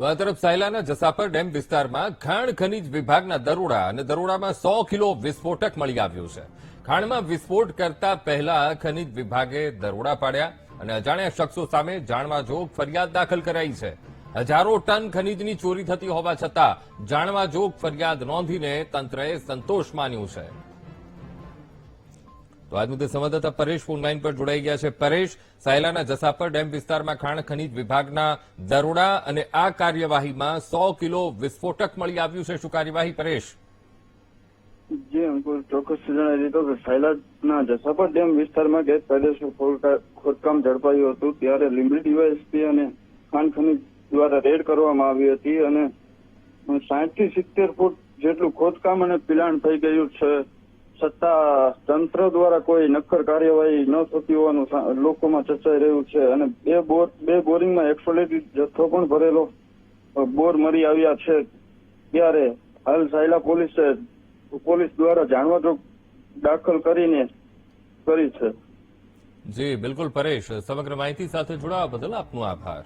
તો તરફ સાયલાના જસાપર ડેમ વિસ્તારમાં ખાણ ખનીજ વિભાગના દરોડા અને દરોડામાં સો કિલો વિસ્ફોટક મળી આવ્યું છે. ખાણમાં વિસ્ફોટ કરતા પહેલા ખનીજ વિભાગે દરોડા પાડ્યા અને અજાણ્યા શખ્સો સામે જાણવા જોગ ફરિયાદ દાખલ કરાઈ છે. હજારો ટન ખનીજની ચોરી થતી હોવા છતાં જાણવા જોગ ફરિયાદ નોંધીને તંત્રએ સંતોષ માન્યું છે. તો આજ મુદ્દે સંવાદદાતા પરેશ ફોનલાઈન પર જોડાઈ ગયા છે. પરેશ, સાયલાના જસાપર ડેમ વિસ્તારમાં ખાણ ખનીજ વિભાગના દરોડા અને આ કાર્યવાહીમાં સો કિલો વિસ્ફોટક મળી આવ્યું છે. શું કાર્યવાહી, પરેશ? જે અંકુર ચોક્કસ જણાવી દીધો કે સાયલાના જસાપર ડેમ વિસ્તારમાં ગેરકાયદેસર ખોદકામ ઝડપાયું હતું. ત્યારે લીંબડી ડીવાયએસપી અને ખાન ખનીજ દ્વારા રેડ કરવામાં આવી હતી અને સાઠથી સિત્તેર ફૂટ જેટલું ખોદકામ અને પિલાણ થઈ ગયું છે. છતાં તંત્ર દ્વારા કોઈ નક્કર કાર્યવાહી ન થતી હોવાનું લોકોમાં ચર્ચાઈ રહ્યું છે. અને બે બોર બે બોરિંગમાં એક્સોલેટેડ જથ્થો પણ ભરેલો બોર મરી આવ્યા છે. ત્યારે હાલ સાયલા પોલીસે પોલીસ દ્વારા જાણવા દાખલ કરીને કરી છે. જી, બિલકુલ પરેશ, સમગ્ર માહિતી સાથે જોડાવા બદલ આપનો આભાર.